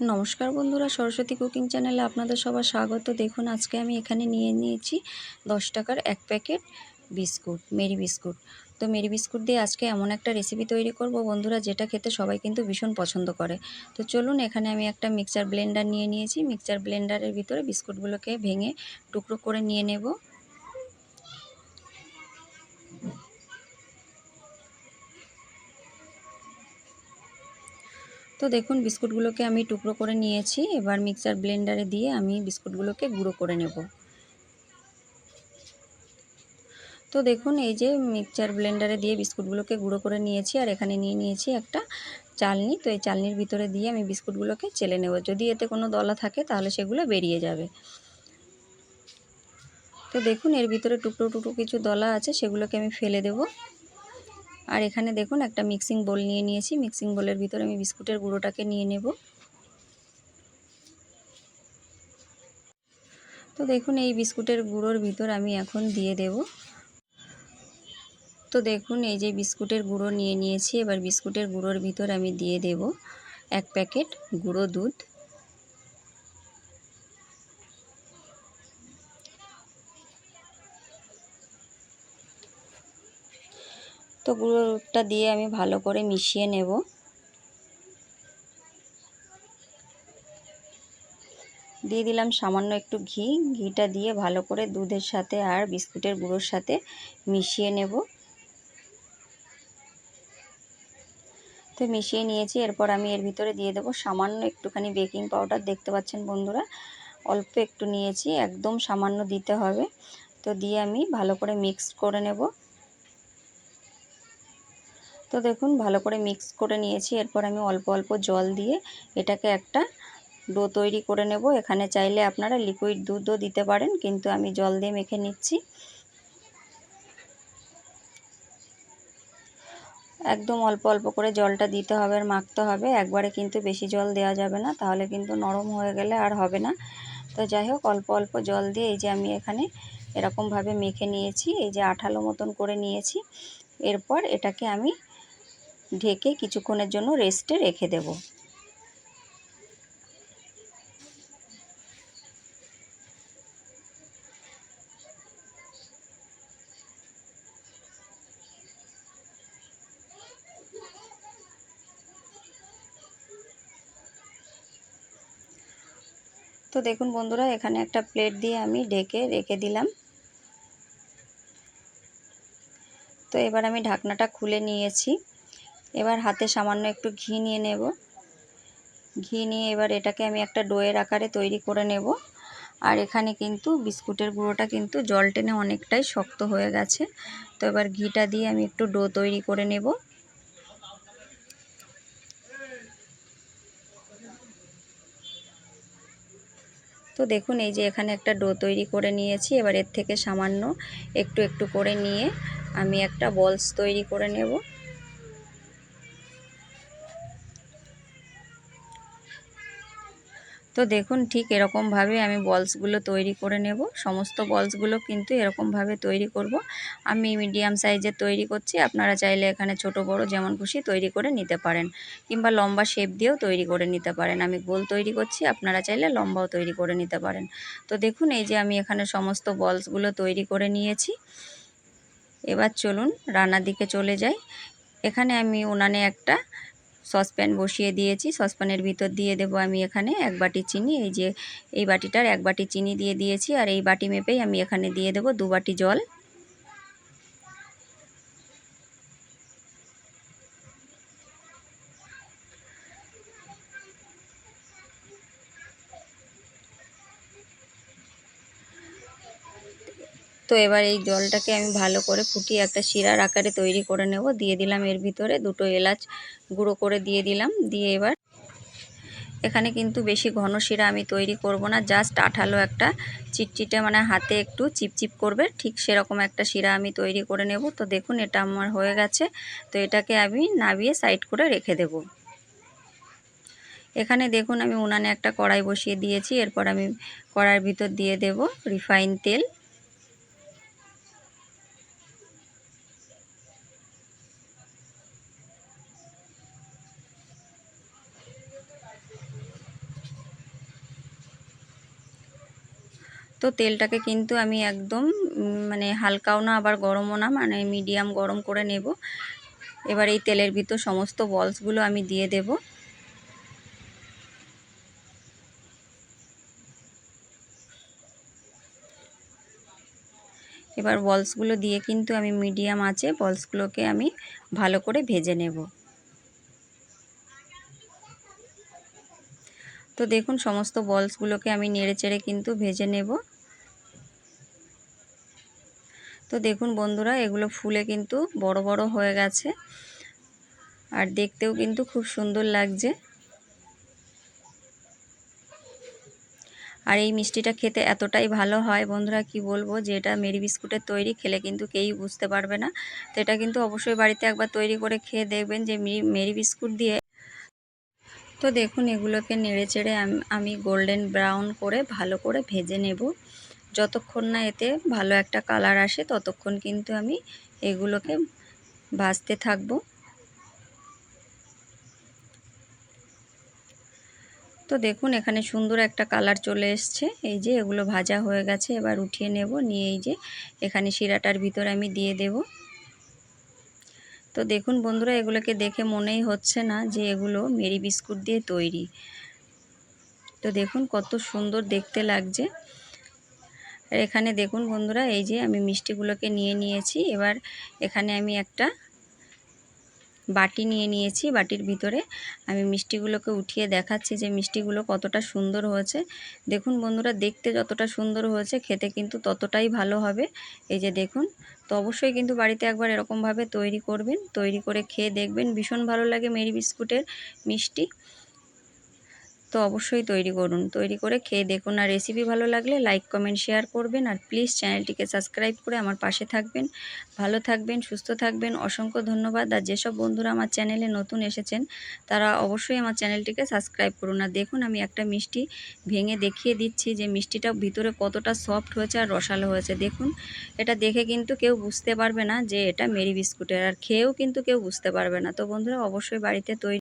নমস্কার বন্ধুরা, সরস্বতী কুকিং চ্যানেলে আপনাদের সবার স্বাগত। দেখুন, আজকে আমি এখানে নিয়ে নিয়েছি দশ টাকার এক প্যাকেট বিস্কুট, মেরি বিস্কুট। তো মেরি বিস্কুট দিয়ে আজকে এমন একটা রেসিপি তৈরি করব বন্ধুরা, যেটা খেতে সবাই কিন্তু ভীষণ পছন্দ করে। তো চলুন, এখানে আমি একটা মিক্সচার ব্লেন্ডার নিয়ে নিয়েছি। মিক্সার ব্লেন্ডারের ভিতরে বিস্কুটগুলোকে ভেঙে টুকরো করে নিয়ে নেব। তো দেখুন, বিস্কুটগুলোকে আমি টুকরো করে নিয়েছি। এবার মিক্সার ব্লেন্ডারে দিয়ে আমি বিস্কুটগুলোকে গুঁড়ো করে নেব। তো দেখুন, এই যে মিক্সচার ব্লেন্ডারে দিয়ে বিস্কুটগুলোকে গুঁড়ো করে নিয়েছি আর এখানে নিয়ে নিয়েছি একটা চালনি। তো এই চালনির ভিতরে দিয়ে আমি বিস্কুটগুলোকে চেলে নেব। যদি এতে কোনো দলা থাকে, তাহলে সেগুলো বেরিয়ে যাবে। তো দেখুন, এর ভিতরে টুকরো টুকরো কিছু দলা আছে, সেগুলোকে আমি ফেলে দেবো। আর এখানে দেখুন একটা মিক্সিং বোল নিয়ে নিয়েছি। মিক্সিং বোলের ভিতরে আমি বিস্কুটের গুঁড়োটাকে নিয়ে নেব। তো দেখুন, এই বিস্কুটের গুঁড়োর ভিতর আমি এখন দিয়ে দেব। তো দেখুন, এই যে বিস্কুটের গুঁড়ো নিয়ে নিয়েছি, এবার বিস্কুটের গুঁড়োর ভিতর আমি দিয়ে দেব এক প্যাকেট গুঁড়ো দুধ। তো গুঁড়োটা দিয়ে আমি ভালো করে মিশিয়ে নেব। দিয়ে দিলাম সামান্য একটু ঘি। ঘিটা দিয়ে ভালো করে দুধের সাথে আর বিস্কুটের গুঁড়োর সাথে মিশিয়ে নেব। তো মিশিয়ে নিয়েছি, এরপর আমি এর ভিতরে দিয়ে দেবো সামান্য একটুখানি বেকিং পাউডার। দেখতে পাচ্ছেন বন্ধুরা, অল্প একটু নিয়েছি, একদম সামান্য দিতে হবে। তো দিয়ে আমি ভালো করে মিক্স করে নেব। তো দেখুন, ভালো করে মিক্স করে নিয়েছি। এরপর আমি অল্প অল্প জল দিয়ে এটাকে একটা ডো তৈরি করে নেব। এখানে চাইলে আপনারা লিকুইড দুধও দিতে পারেন, কিন্তু আমি জল দিয়ে মেখে নিচ্ছি। একদম অল্প অল্প করে জলটা দিতে হবে আর মাখতে হবে। একবারে কিন্তু বেশি জল দেওয়া যাবে না, তাহলে কিন্তু নরম হয়ে গেলে আর হবে না। তো যাই হোক, অল্প অল্প জল দিয়ে এই যে আমি এখানে এরকমভাবে মেখে নিয়েছি। এই যে আঠালো মতন করে নিয়েছি। এরপর এটাকে আমি ঢেকে কিছুক্ষণের জন্য রেস্টে রেখে দেব। তো দেখুন বন্ধুরা, এখানে একটা প্লেট দিয়ে আমি ঢেকে রেখে দিলাম। তো এবার আমি ঢাকনাটা খুলে নিয়েছি। এবার হাতে সামান্য একটু ঘি নিয়ে নেব। ঘি নিয়ে এবার এটাকে আমি একটা ডোয়ের আকারে তৈরি করে নেব। আর এখানে কিন্তু বিস্কুটের গুঁড়োটা কিন্তু জল টেনে অনেকটাই শক্ত হয়ে গেছে। তো এবার ঘিটা দিয়ে আমি একটু ডো তৈরি করে নেব। তো দেখুন, এই যে এখানে একটা ডো তৈরি করে নিয়েছি। এবার এর থেকে সামান্য একটু একটু করে নিয়ে আমি একটা বলস তৈরি করে নেব। তো দেখুন ঠিক এরকমভাবে আমি বলসগুলো তৈরি করে নেব। সমস্ত বলসগুলো কিন্তু এরকমভাবে তৈরি করব। আমি মিডিয়াম সাইজের তৈরি করছি, আপনারা চাইলে এখানে ছোট বড় যেমন খুশি তৈরি করে নিতে পারেন কিংবা লম্বা শেপ দিয়েও তৈরি করে নিতে পারেন। আমি গোল তৈরি করছি, আপনারা চাইলে লম্বাও তৈরি করে নিতে পারেন। তো দেখুন এই যে আমি এখানে সমস্ত বলসগুলো তৈরি করে নিয়েছি। এবার চলুন রান্নার দিকে চলে যাই। এখানে আমি উনানে একটা সসপ্যান বসিয়ে দিয়েছি। সসপ্যানের ভিতর দিয়ে দেব আমি এখানে এক বাটি চিনি। এই যে, এই বাটিটার এক বাটি চিনি দিয়ে দিয়েছি। আর এই বাটি মেপেই আমি এখানে দিয়ে দেব দু বাটি জল। তো এবার এই জলটাকে আমি ভালো করে ফুটিয়ে একটা শিরার আকারে তৈরি করে নেব। দিয়ে দিলাম এর ভিতরে দুটো এলাচ গুঁড়ো করে দিয়ে দিলাম। দিয়ে এবার এখানে কিন্তু বেশি ঘন শিরা আমি তৈরি করব না, জাস্ট আঠালো একটা চিটচিটে মানে হাতে একটু চিপচিপ করবে, ঠিক সেরকম একটা শিরা আমি তৈরি করে নেব। তো দেখুন, এটা আমার হয়ে গেছে। তো এটাকে আমি নাবিয়ে সাইড করে রেখে দেব। এখানে দেখুন, আমি উনানে একটা কড়াই বসিয়ে দিয়েছি। এরপর আমি কড়াইয়ের ভিতর দিয়ে দেব রিফাইন তেল। তো তেলটাকে কিন্তু আমি একদম মানে হালকাও না, আবার গরমও না মানে মিডিয়াম গরম করে নেব। এবার এই তেলের ভিতর সমস্ত বলসগুলো আমি দিয়ে দেব। এবার বলসগুলো দিয়ে কিন্তু আমি মিডিয়াম আছে বলসগুলোকে আমি ভালো করে ভেজে নেব। তো দেখুন, সমস্ত বলসগুলোকে আমি নেড়ে চেড়ে কিন্তু ভেজে নেব। তো দেখুন বন্ধুরা, এগুলো ফুলে কিন্তু বড় বড় হয়ে গেছে। আর দেখতেও কিন্তু খুব সুন্দর লাগছে। আর এই মিষ্টিটা খেতে এতটাই ভালো হয় বন্ধুরা, কি বলব, যে এটা মেরি বিস্কুটের তৈরি, খেলে কিন্তু কেউই বুঝতে পারবে না। তো এটা কিন্তু অবশ্যই বাড়িতে একবার তৈরি করে খেয়ে দেখবেন যে মেরি বিস্কুট দিয়ে। তো দেখুন এগুলোকে নেড়ে চেড়ে আমি গোল্ডেন ব্রাউন করে ভালো করে ভেজে নেব। যতক্ষণ না এতে ভালো একটা কালার আসে, ততক্ষণ কিন্তু আমি এগুলোকে ভাজতে থাকব। তো দেখুন, এখানে সুন্দর একটা কালার চলে এসছে। এই যে এগুলো ভাজা হয়ে গেছে, এবার উঠিয়ে নেব। নিয়ে এই যে এখানে শিরাটার ভিতরে আমি দিয়ে দেব। তো দেখুন বন্ধুরা, এগুলোকে দেখে মনেই হচ্ছে না যে এগুলো মেরি বিস্কুট দিয়ে তৈরি। তো দেখুন কত সুন্দর দেখতে লাগছে। আর এখানে দেখুন বন্ধুরা, এই যে আমি মিষ্টিগুলোকে নিয়ে নিয়েছি। এবার এখানে আমি একটা বাটি নিয়ে নিয়েছি, বাটির ভিতরে। আমি মিষ্টিগুলোকে উঠিয়ে দেখাচ্ছি যে মিষ্টিগুলো কতটা সুন্দর হয়েছে। দেখুন বন্ধুরা, দেখতে যতটা সুন্দর হয়েছে, খেতে কিন্তু ততটাই ভালো হবে। এই যে দেখুন, তো অবশ্যই কিন্তু বাড়িতে একবার এরকমভাবে তৈরি করবেন, তৈরি করে খেয়ে দেখবেন। ভীষণ ভালো লাগে মেরি বিস্কুটের মিষ্টি। তো অবশ্যই তৈরি করুন। তৈরি করে খেয়ে দেখুন। আর রেসিপি ভালো লাগলে লাইক কমেন্ট শেয়ার করবেন। আর প্লিজ চ্যানেলটিকে সাবস্ক্রাইব করে আমার পাশে থাকবেন। ভালো থাকবেন, সুস্থ থাকবেন। অসংখ্য ধন্যবাদ। আর যেসব বন্ধুরা আমার চ্যানেলে নতুন এসেছেন, তারা অবশ্যই আমার চ্যানেলটিকে সাবস্ক্রাইব করুন। আর দেখুন, আমি একটা মিষ্টি ভেঙে দেখিয়ে দিচ্ছি যে মিষ্টিটা ভিতরে কতটা সফট হয়েছে আর রসালো হয়েছে। দেখুন, এটা দেখে কিন্তু কেউ বুঝতে পারবে না যে এটা মেরি বিস্কুটের। আর খেয়েও কিন্তু কেউ বুঝতে পারবে না। তো বন্ধুরা, অবশ্যই বাড়িতে তৈরি